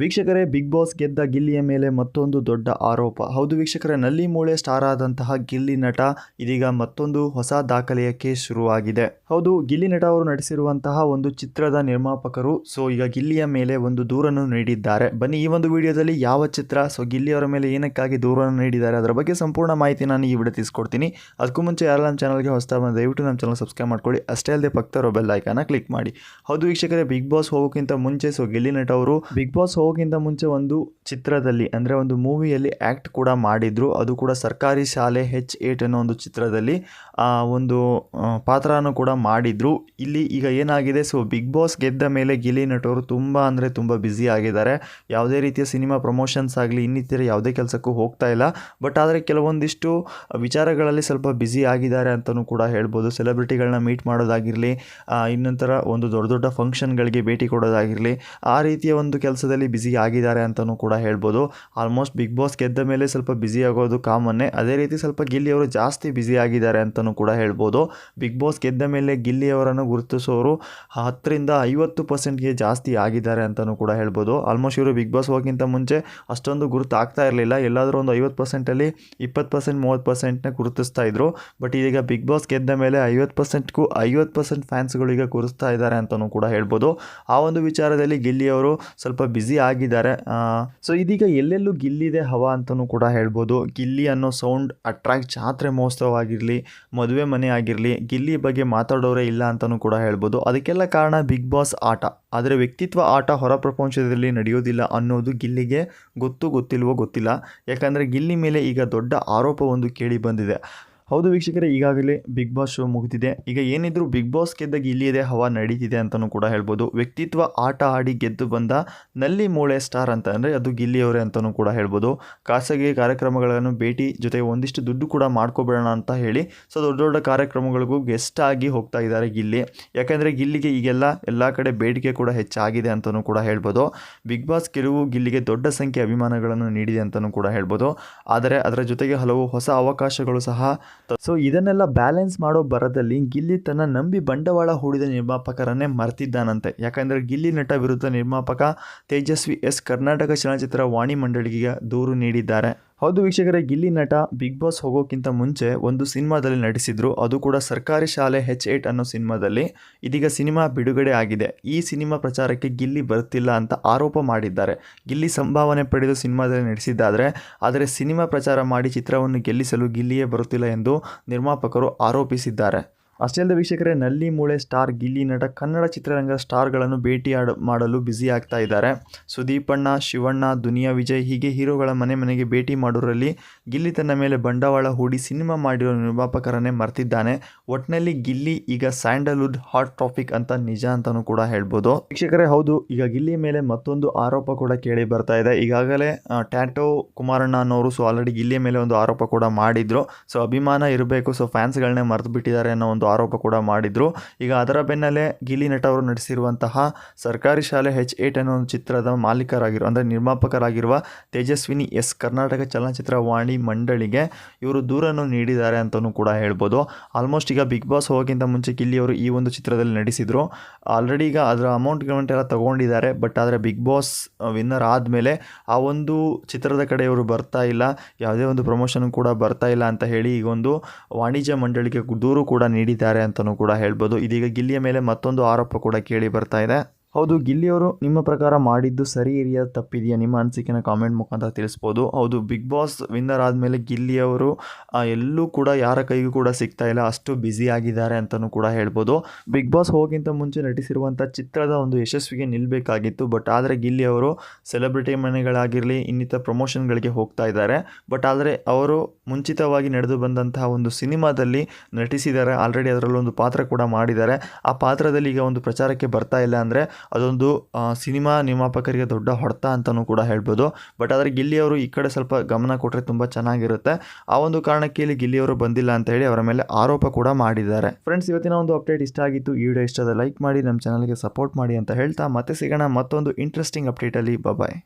ವೀಕ್ಷಕರೇ, big boss ಗೆದ್ದ ಗಿಲ್ಲಿಯ ಮೇಲೆ ಮತ್ತೊಂದು ದೊಡ್ಡ ಆರೋಪ. ಹೌದು ವೀಕ್ಷಕರೇ, ನಲ್ಲಿ ಮೂಳೆ ಸ್ಟಾರ್ ಆದಂತಹ ಗಿಲ್ಲಿ ನಟ ಇದೀಗ ಮತ್ತೊಂದು ಹೊಸ ದಾಖಲೆಯ ಕೇಸ್ ಶುರುವಾಗಿದೆ. ಹೌದು, ಗಿಲ್ಲಿ ನಟ ಅವರು ನಟಿಸಿರುವಂತಹ ಒಂದು ಚಿತ್ರದ ನಿರ್ಮಾಪಕರು, ಸೊ ಈಗ ಗಿಲ್ಲಿಯ ಮೇಲೆ ಒಂದು ದೂರನ್ನು ನೀಡಿದ್ದಾರೆ. ಬನ್ನಿ, ಈ ಒಂದು ವಿಡಿಯೋದಲ್ಲಿ ಯಾವ ಚಿತ್ರ, ಸೊ ಗಿಲ್ಲಿ ಅವರ ಮೇಲೆ ಏನಕ್ಕಾಗಿ ದೂರನ್ನು ನೀಡಿದ್ದಾರೆ, ಅದರ ಬಗ್ಗೆ ಸಂಪೂರ್ಣ ಮಾಹಿತಿ ನಾನು ಈ ವಿಡಿಯೋ ತಿಳಿಸ್ಕೊಡ್ತೀನಿ. ಅದಕ್ಕೂ ಮುಂಚೆ ಯಾರು ನಮ್ಮ ಚಾನಲ್ಗೆ ಹೊಸದಾಗಿ ಬಂದು ದಯವಿಟ್ಟು ನಮ್ಮ ಚಾನಲ್ ಸಬ್ಸ್ಕ್ರೈಬ್ ಮಾಡ್ಕೊಳ್ಳಿ. ಅಷ್ಟೇ ಅಲ್ಲದೆ ಪಕ್ಕದ ಬೆಲ್ ಐಕಾನ ಕ್ಲಿಕ್ ಮಾಡಿ. ಹೌದು ವೀಕ್ಷಕರೇ, ಬಿಗ್ ಬಾಸ್ ಹೋಗೋಕ್ಕಿಂತ ಮುಂಚೆ, ಸೊ ಗಿಲ್ಲಿ ನಟ ಅವರು ಬಿಗ್ ಬಾಸ್ ಹೋಗೋಕ್ಕಿಂತ ಮುಂಚೆ ಒಂದು ಚಿತ್ರದಲ್ಲಿ, ಅಂದರೆ ಒಂದು ಮೂವಿಯಲ್ಲಿ ಆ್ಯಕ್ಟ್ ಕೂಡ ಮಾಡಿದ್ರು. ಅದು ಕೂಡ ಸರ್ಕಾರಿ ಶಾಲೆ ಹೆಚ್ ಏಟ್ ಅನ್ನೋ ಒಂದು ಚಿತ್ರದಲ್ಲಿ ಒಂದು ಪಾತ್ರನೂ ಕೂಡ ಮಾಡಿದ್ರು. ಇಲ್ಲಿ ಈಗ ಏನಾಗಿದೆ ಸೊ ಬಿಗ್ ಬಾಸ್ ಗೆದ್ದ ಮೇಲೆ ಗಿಲಿ ನಟವರು ತುಂಬ ಅಂದರೆ ತುಂಬ ಬ್ಯುಸಿ ಆಗಿದ್ದಾರೆ. ಯಾವುದೇ ರೀತಿಯ ಸಿನಿಮಾ ಪ್ರಮೋಷನ್ಸ್ ಆಗಲಿ, ಇನ್ನಿತರ ಯಾವುದೇ ಕೆಲಸಕ್ಕೂ ಹೋಗ್ತಾ ಇಲ್ಲ. ಬಟ್ ಆದರೆ ಕೆಲವೊಂದಿಷ್ಟು ವಿಚಾರಗಳಲ್ಲಿ ಸ್ವಲ್ಪ ಬ್ಯುಸಿ ಆಗಿದ್ದಾರೆ ಅಂತಲೂ ಕೂಡ ಹೇಳ್ಬೋದು. ಸೆಲೆಬ್ರಿಟಿಗಳನ್ನ ಮೀಟ್ ಮಾಡೋದಾಗಿರಲಿ ಇನ್ನೊಂಥರ ಒಂದು ದೊಡ್ಡ ದೊಡ್ಡ ಫಂಕ್ಷನ್ಗಳಿಗೆ ಭೇಟಿ ಕೊಡೋದಾಗಿರಲಿ, ಆ ರೀತಿಯ ಒಂದು ಕೆಲಸದಲ್ಲಿ ಬ್ಯುಸಿ ಆಗಿದ್ದಾರೆ ಅಂತಲೂ ಕೂಡ ಹೇಳ್ಬೋದು. ಆಲ್ಮೋಸ್ಟ್ ಬಿಗ್ ಬಾಸ್ ಗೆದ್ದ ಮೇಲೆ ಸ್ವಲ್ಪ ಬ್ಯುಸಿ ಆಗೋದು ಕಾಮನ್ನೇ. ಅದೇ ರೀತಿ ಸ್ವಲ್ಪ ಗಿಲ್ಲಿ ಅವರು ಜಾಸ್ತಿ ಬ್ಯುಸಿ ಆಗಿದ್ದಾರೆ ಅಂತಲೂ ಕೂಡ ಹೇಳ್ಬೋದು. ಬಿಗ್ ಬಾಸ್ ಗೆದ್ದ ಮೇಲೆ ಗಿಲ್ಲಿ ಅವರನ್ನು ಗುರುತಿಸೋರು ಹತ್ತರಿಂದ ಐವತ್ತು ಪರ್ಸೆಂಟ್ಗೆ ಜಾಸ್ತಿ ಆಗಿದ್ದಾರೆ ಅಂತಲೂ ಕೂಡ ಹೇಳ್ಬೋದು. ಆಲ್ಮೋಸ್ಟ್ ಇವರು ಬಿಗ್ ಬಾಸ್ ಹೋಗಿಂತ ಮುಂಚೆ ಅಷ್ಟೊಂದು ಗುರುತು ಆಗ್ತಾ ಇರಲಿಲ್ಲ. ಎಲ್ಲಾದರೂ ಒಂದು ಐವತ್ತು ಪರ್ಸೆಂಟಲ್ಲಿ ಇಪ್ಪತ್ತು ಪರ್ಸೆಂಟ್ ಮೂವತ್ತು ಪರ್ಸೆಂಟ್ನ ಗುರುತಿಸ್ತಾ ಇದ್ರು. ಬಟ್ ಈಗ ಬಿಗ್ ಬಾಸ್ ಗೆದ್ದ ಮೇಲೆ ಐವತ್ತು ಪರ್ಸೆಂಟ್ಗೂ ಐವತ್ತು ಪರ್ಸೆಂಟ್ ಫ್ಯಾನ್ಸ್ಗಳು ಈಗ ಇದ್ದಾರೆ ಅಂತಲೂ ಕೂಡ ಹೇಳ್ಬೋದು. ಆ ಒಂದು ವಿಚಾರದಲ್ಲಿ ಗಿಲ್ಲಿ ಅವರು ಸ್ವಲ್ಪ ಬ್ಯುಸಿ ಆಗಿದ್ದಾರೆ. ಸೊ ಇದೀಗ ಎಲ್ಲೆಲ್ಲೂ ಗಿಲ್ಲಿದೆ ಹವಾ ಅಂತಲೂ ಕೂಡ ಹೇಳ್ಬೋದು. ಗಿಲ್ಲಿ ಅನ್ನೋ ಸೌಂಡ್ ಅಟ್ರಾಕ್ಟ್ ಜಾತ್ರೆ ಮಹೋತ್ಸವ ಆಗಿರಲಿ ಮದುವೆ ಮನೆ ಆಗಿರಲಿ, ಗಿಲ್ಲಿ ಬಗ್ಗೆ ಮಾತಾಡೋರೇ ಇಲ್ಲ ಅಂತಲೂ ಕೂಡ ಹೇಳ್ಬೋದು. ಅದಕ್ಕೆಲ್ಲ ಕಾರಣ ಬಿಗ್ ಬಾಸ್ ಆಟ. ಆದರೆ ವ್ಯಕ್ತಿತ್ವ ಆಟ ಹೊರ ಪ್ರಪಂಚದಲ್ಲಿ ನಡೆಯೋದಿಲ್ಲ ಅನ್ನೋದು ಗಿಲ್ಲಿಗೆ ಗೊತ್ತು ಗೊತ್ತಿಲ್ವೋ ಗೊತ್ತಿಲ್ಲ. ಯಾಕಂದರೆ ಗಿಲ್ಲಿ ಮೇಲೆ ಈಗ ದೊಡ್ಡ ಆರೋಪ ಒಂದು ಕೇಳಿ ಬಂದಿದೆ. ಹೌದು ವೀಕ್ಷಕರೇ, ಈಗಾಗಲೇ ಬಿಗ್ ಬಾಸ್ ಶೋ ಮುಗಿದಿದೆ. ಈಗ ಏನಿದ್ರು ಬಿಗ್ ಬಾಸ್ ಗೆದ್ದ ಗಿಲ್ಲಿಯದೇ ಹವಾ ನಡೀತಿದೆ ಅಂತಲೂ ಕೂಡ ಹೇಳ್ಬೋದು. ವ್ಯಕ್ತಿತ್ವ ಆಟ ಆಡಿ ಗೆದ್ದು ಬಂದ ನಲ್ಲಿ ಮೂಳೆ ಸ್ಟಾರ್ ಅಂತ ಅಂದರೆ ಅದು ಗಿಲ್ಲಿಯವರೇ ಅಂತಲೂ ಕೂಡ ಹೇಳ್ಬೋದು. ಖಾಸಗಿ ಕಾರ್ಯಕ್ರಮಗಳನ್ನು ಭೇಟಿ ಜೊತೆ ಒಂದಿಷ್ಟು ದುಡ್ಡು ಕೂಡ ಮಾಡ್ಕೊಬೇಡೋಣ ಅಂತ ಹೇಳಿ ಸೊ, ದೊಡ್ಡ ದೊಡ್ಡ ಕಾರ್ಯಕ್ರಮಗಳಿಗೂ ಗೆಸ್ಟ್ ಆಗಿ ಹೋಗ್ತಾ ಇದ್ದಾರೆ ಗಿಲ್ಲಿ. ಯಾಕೆಂದರೆ ಗಿಲ್ಲಿಗೆ ಈಗೆಲ್ಲ ಎಲ್ಲ ಕಡೆ ಬೇಡಿಕೆ ಕೂಡ ಹೆಚ್ಚಾಗಿದೆ ಅಂತಲೂ ಕೂಡ ಹೇಳ್ಬೋದು. ಬಿಗ್ ಬಾಸ್ ಗೆಲುವು ಗಿಲ್ಲಿಗೆ ದೊಡ್ಡ ಸಂಖ್ಯೆ ಅಭಿಮಾನಗಳನ್ನು ನೀಡಿದೆ ಅಂತಲೂ ಕೂಡ ಹೇಳ್ಬೋದು. ಆದರೆ ಅದರ ಜೊತೆಗೆ ಹಲವು ಹೊಸ ಅವಕಾಶಗಳು ಸಹ ಸೊ ಇದನ್ನೆಲ್ಲ ಬ್ಯಾಲೆನ್ಸ್ ಮಾಡೋ ಬರದಲ್ಲಿ ಗಿಲ್ಲಿ ತನ್ನ ನಂಬಿ ಬಂಡವಾಳ ಹೂಡಿದ ನಿರ್ಮಾಪಕರನ್ನೇ ಮರ್ತಿದ್ದಾನಂತೆ. ಯಾಕಂದರೆ ಗಿಲ್ಲಿ ನಟ ವಿರುದ್ಧ ನಿರ್ಮಾಪಕ ತೇಜಸ್ವಿ ಎಸ್ ಕರ್ನಾಟಕ ಚಲನಚಿತ್ರ ವಾಣಿ ಮಂಡಳಿಗೆ ದೂರು ನೀಡಿದ್ದಾರೆ. ಹೌದು ವೀಕ್ಷಕರೇ, ಗಿಲ್ಲಿ ನಟ ಬಿಗ್ ಬಾಸ್ ಹೋಗೋಕ್ಕಿಂತ ಮುಂಚೆ ಒಂದು ಸಿನಿಮಾದಲ್ಲಿ ನಟಿಸಿದ್ರು. ಅದು ಕೂಡ ಸರ್ಕಾರಿ ಶಾಲೆ ಹೆಚ್ ಏಟ್ ಅನ್ನೋ ಸಿನಿಮಾದಲ್ಲಿ. ಇದೀಗ ಸಿನಿಮಾ ಬಿಡುಗಡೆ ಆಗಿದೆ. ಈ ಸಿನಿಮಾ ಪ್ರಚಾರಕ್ಕೆ ಗಿಲ್ಲಿ ಬರುತ್ತಿಲ್ಲ ಅಂತ ಆರೋಪ ಮಾಡಿದ್ದಾರೆ. ಗಿಲ್ಲಿ ಸಂಭಾವನೆ ಪಡೆದು ಸಿನಿಮಾದಲ್ಲಿ ನಟಿಸಿದ್ದಾದರೆ, ಆದರೆ ಸಿನಿಮಾ ಪ್ರಚಾರ ಮಾಡಿ ಚಿತ್ರವನ್ನು ಗೆಲ್ಲಿಸಲು ಗಿಲ್ಲಿಯೇ ಬರುತ್ತಿಲ್ಲ ಎಂದು ನಿರ್ಮಾಪಕರು ಆರೋಪಿಸಿದ್ದಾರೆ. ಅಷ್ಟೇ ಅಲ್ಲದೆ ವೀಕ್ಷಕರೇ, ನಲ್ಲಿ ಮೂಳೆ ಸ್ಟಾರ್ ಗಿಲ್ಲಿ ನಟ ಕನ್ನಡ ಚಿತ್ರರಂಗ ಸ್ಟಾರ್ಗಳನ್ನು ಭೇಟಿ ಮಾಡಲು ಬ್ಯುಸಿ ಆಗ್ತಾ ಇದ್ದಾರೆ. ಸುದೀಪಣ್ಣ, ಶಿವಣ್ಣ, ದುನಿಯಾ ವಿಜಯ್ ಹೀಗೆ ಹೀರೋಗಳ ಮನೆ ಮನೆಗೆ ಭೇಟಿ ಮಾಡೋರಲ್ಲಿ ಗಿಲ್ಲಿ ತನ್ನ ಮೇಲೆ ಬಂಡವಾಳ ಹೂಡಿ ಸಿನಿಮಾ ಮಾಡಿರೋ ನಿರ್ಮಾಪಕರನ್ನೇ ಮರ್ತಿದ್ದಾನೆ. ಒಟ್ಟಿನಲ್ಲಿ ಗಿಲ್ಲಿ ಈಗ ಸ್ಯಾಂಡಲ್ವುಡ್ ಹಾಟ್ ಟಾಪಿಕ್ ಅಂತ ನಿಜ ಅಂತಲೂ ಕೂಡ ಹೇಳ್ಬೋದು. ವೀಕ್ಷಕರೇ, ಹೌದು, ಈಗ ಗಿಲ್ಲಿ ಮೇಲೆ ಮತ್ತೊಂದು ಆರೋಪ ಕೂಡ ಕೇಳಿ ಬರ್ತಾ ಇದೆ. ಈಗಾಗಲೇ ಟ್ಯಾಟೋ ಕುಮಾರಣ್ಣ ಅನ್ನೋರು ಸೊ ಆಲ್ರೆಡಿ ಗಿಲ್ಲಿ ಮೇಲೆ ಒಂದು ಆರೋಪ ಕೂಡ ಮಾಡಿದ್ರು. ಸೊ ಅಭಿಮಾನ ಇರಬೇಕು ಸೊ ಫ್ಯಾನ್ಸ್ಗಳನ್ನೇ ಮರೆತು ಬಿಟ್ಟಿದ್ದಾರೆ ಅನ್ನೋ ಒಂದು ಆರೋಪ ಕೂಡ ಮಾಡಿದ್ರು. ಈಗ ಅದರ ಬೆನ್ನಲ್ಲೇ ಗಿಲ್ಲಿ ನಟ ಅವರು ನಡೆಸಿರುವಂತಹ ಸರ್ಕಾರಿ ಶಾಲೆ ಹೆಚ್ ಏಟ್ ಅನ್ನೋ ಒಂದು ಚಿತ್ರದ ಮಾಲೀಕರಾಗಿರೋ, ಅಂದರೆ ನಿರ್ಮಾಪಕರಾಗಿರುವ ತೇಜಸ್ವಿನಿ ಎಸ್ ಕರ್ನಾಟಕ ಚಲನಚಿತ್ರ ವಾಣಿ ಮಂಡಳಿಗೆ ಇವರು ದೂರನ್ನು ನೀಡಿದ್ದಾರೆ ಅಂತಲೂ ಕೂಡ ಹೇಳ್ಬೋದು. ಆಲ್ಮೋಸ್ಟ್ ಈಗ ಬಿಗ್ ಬಾಸ್ ಹೋಗೋಕ್ಕಿಂತ ಮುಂಚೆ ಗಿಲ್ಲಿ ಅವರು ಈ ಒಂದು ಚಿತ್ರದಲ್ಲಿ ನಡೆಸಿದರು ಆಲ್ರೆಡಿ ಈಗ ಅದರ ಅಮೌಂಟ್ ಗಮೌಂಟ್ ಎಲ್ಲ ತಗೊಂಡಿದ್ದಾರೆ ಬಟ್ ಆದರೆ ಬಿಗ್ ಬಾಸ್ ವಿನ್ನರ್ ಆದಮೇಲೆ ಆ ಒಂದು ಚಿತ್ರದ ಕಡೆ ಇವರು ಬರ್ತಾ ಇಲ್ಲ. ಯಾವುದೇ ಒಂದು ಪ್ರಮೋಷನ್ ಕೂಡ ಬರ್ತಾ ಇಲ್ಲ ಅಂತ ಹೇಳಿ ಈಗ ಒಂದು ವಾಣಿಜ್ಯ ಮಂಡಳಿಗೆ ದೂರು ಕೂಡ ನೀಡಿದ್ದಾರೆ. ಅಂತಲೂ ಕೂಡ ಹೇಳ್ಬೋದು. ಇದೀಗ ಗಿಲ್ಲಿಯ ಮೇಲೆ ಮತ್ತೊಂದು ಆರೋಪ ಕೂಡ ಕೇಳಿ ಬರ್ತಾ ಇದೆ. ಹೌದು, ಗಿಲ್ಲಿಯವರು ನಿಮ್ಮ ಪ್ರಕಾರ ಮಾಡಿದ್ದು ಸರಿ ಇರಿಯ ತಪ್ಪಿದೆಯಾ? ನಿಮ್ಮ ಅನಿಸಿಕೆನ ಕಾಮೆಂಟ್ ಮುಖಾಂತರ ತಿಳಿಸ್ಬೋದು. ಹೌದು ಬಿಗ್ ಬಾಸ್ ವಿನ್ನರ್ ಆದಮೇಲೆ ಗಿಲ್ಲಿಯವರು ಎಲ್ಲೂ ಕೂಡ ಯಾರ ಕೈಗೂ ಕೂಡ ಸಿಗ್ತಾ ಇಲ್ಲ. ಅಷ್ಟು ಬ್ಯುಸಿ ಆಗಿದ್ದಾರೆ ಅಂತಲೂ ಕೂಡ ಹೇಳ್ಬೋದು. ಬಿಗ್ ಬಾಸ್ ಹೋಗಿಂತ ಮುಂಚೆ ನಟಿಸಿರುವಂಥ ಚಿತ್ರದ ಒಂದು ಯಶಸ್ವಿಗೆ ನಿಲ್ಲಬೇಕಾಗಿತ್ತು ಬಟ್ ಆದರೆ ಗಿಲ್ಲಿಯವರು ಸೆಲೆಬ್ರಿಟಿ ಮನೆಗಳಾಗಿರಲಿ ಇನ್ನಿತರ ಪ್ರಮೋಷನ್ಗಳಿಗೆ ಹೋಗ್ತಾ ಇದ್ದಾರೆ. ಬಟ್ ಆದರೆ ಅವರು ಮುಂಚಿತವಾಗಿ ನಡೆದು ಬಂದಂತಹ ಒಂದು ಸಿನಿಮಾದಲ್ಲಿ ನಟಿಸಿದ್ದಾರೆ. ಆಲ್ರೆಡಿ ಅದರಲ್ಲೊಂದು ಪಾತ್ರ ಕೂಡ ಮಾಡಿದ್ದಾರೆ. ಆ ಪಾತ್ರದಲ್ಲಿ ಈಗ ಒಂದು ಪ್ರಚಾರಕ್ಕೆ ಬರ್ತಾ ಇಲ್ಲ ಅಂದರೆ ಅದೊಂದು ಸಿನಿಮಾ ನಿರ್ಮಾಪಕರಿಗೆ ದೊಡ್ಡ ಹೊಡೆತ ಅಂತಲೂ ಕೂಡ ಹೇಳ್ಬೋದು. ಬಟ್ ಆದರೆ ಗಿಲ್ಲಿಯವರು ಈ ಕಡೆ ಸ್ವಲ್ಪ ಗಮನ ಕೊಟ್ಟರೆ ತುಂಬ ಚೆನ್ನಾಗಿರುತ್ತೆ. ಆ ಒಂದು ಕಾರಣಕ್ಕೆ ಇಲ್ಲಿ ಗಿಲ್ಲಿಯವರು ಬಂದಿಲ್ಲ ಅಂತ ಹೇಳಿ ಅವರ ಮೇಲೆ ಆರೋಪ ಕೂಡ ಮಾಡಿದ್ದಾರೆ. ಫ್ರೆಂಡ್ಸ್ ಇವತ್ತಿನ ಒಂದು ಅಪ್ಡೇಟ್ ಇಷ್ಟ ಆಗಿತ್ತು. ಈ ವಿಡಿಯೋ ಇಷ್ಟದ ಲೈಕ್ ಮಾಡಿ ನಮ್ಮ ಚಾನಲ್ಗೆ ಸಪೋರ್ಟ್ ಮಾಡಿ ಅಂತ ಹೇಳ್ತಾ ಮತ್ತೆ ಸಿಗೋಣ ಮತ್ತೊಂದು ಇಂಟ್ರೆಸ್ಟಿಂಗ್ ಅಪ್ಡೇಟಲ್ಲಿ ಬಾಯ್